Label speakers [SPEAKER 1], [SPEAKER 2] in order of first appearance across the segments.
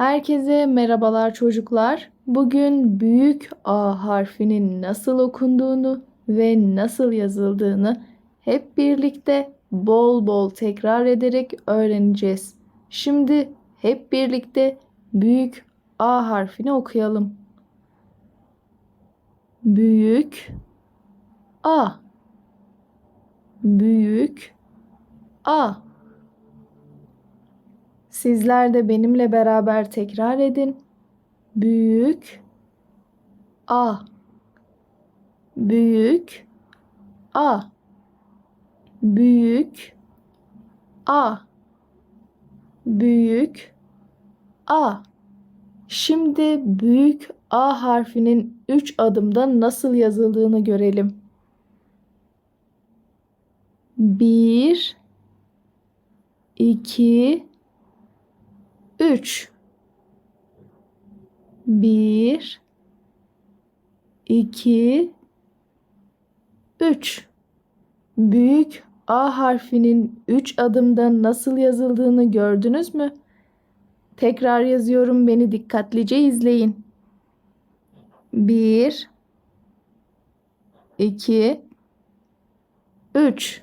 [SPEAKER 1] Herkese merhabalar çocuklar. Bugün büyük A harfinin nasıl okunduğunu ve nasıl yazıldığını hep birlikte bol bol tekrar ederek öğreneceğiz. Şimdi hep birlikte büyük A harfini okuyalım. Büyük A Büyük A Sizler de benimle beraber tekrar edin. Büyük A Büyük A Büyük A Büyük A Şimdi büyük A harfinin 3 adımda nasıl yazıldığını görelim. 1 2 3 1 2 3 Büyük A harfinin 3 adımda nasıl yazıldığını gördünüz mü? Tekrar yazıyorum beni dikkatlice izleyin. 1 2 3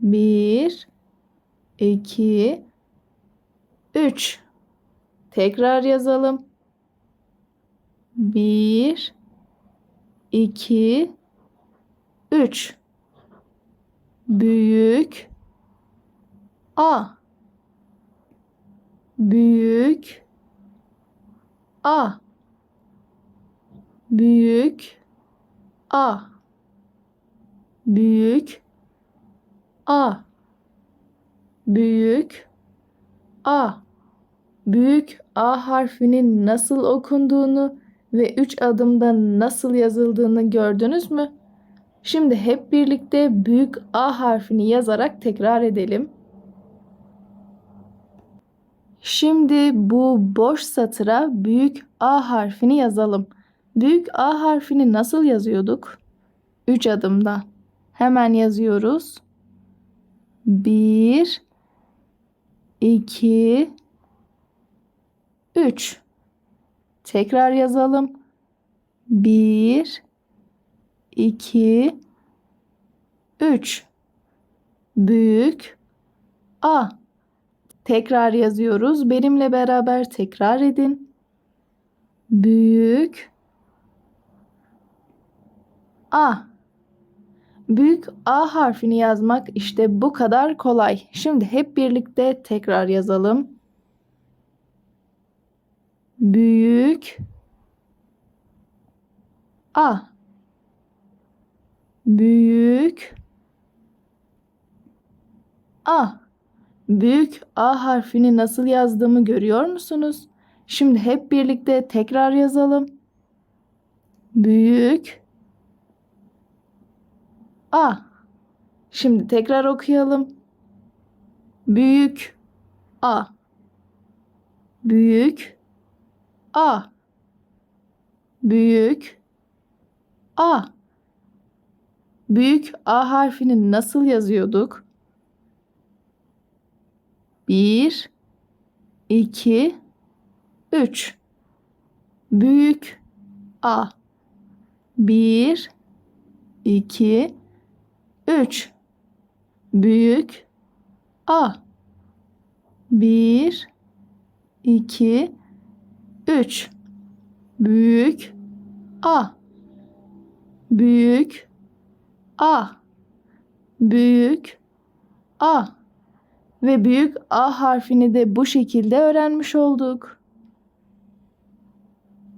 [SPEAKER 1] 1 2 3 Tekrar yazalım. 1 2 3 Büyük. A. Büyük. A. Büyük. A. Büyük. A. Büyük A Büyük A harfinin nasıl okunduğunu ve 3 adımda nasıl yazıldığını gördünüz mü? Şimdi hep birlikte büyük A harfini yazarak tekrar edelim. Şimdi bu boş satıra büyük A harfini yazalım. Büyük A harfini nasıl yazıyorduk? 3 adımda. Hemen yazıyoruz. 1 2 3 Tekrar yazalım. 1 2 3 Büyük A Tekrar yazıyoruz. Benimle beraber tekrar edin. Büyük A Büyük A harfini yazmak işte bu kadar kolay. Şimdi hep birlikte tekrar yazalım. Büyük A Büyük A Büyük A harfini nasıl yazdığımı görüyor musunuz? Şimdi hep birlikte tekrar yazalım. Büyük A. Şimdi tekrar okuyalım. Büyük A. Büyük A. Büyük A. Büyük A harfini nasıl yazıyorduk? 1 2 3 Büyük A. 1 2 3 Büyük. A. 1 2 3 Büyük. A. Büyük. A. Büyük. A. Ve büyük A harfini de bu şekilde öğrenmiş olduk.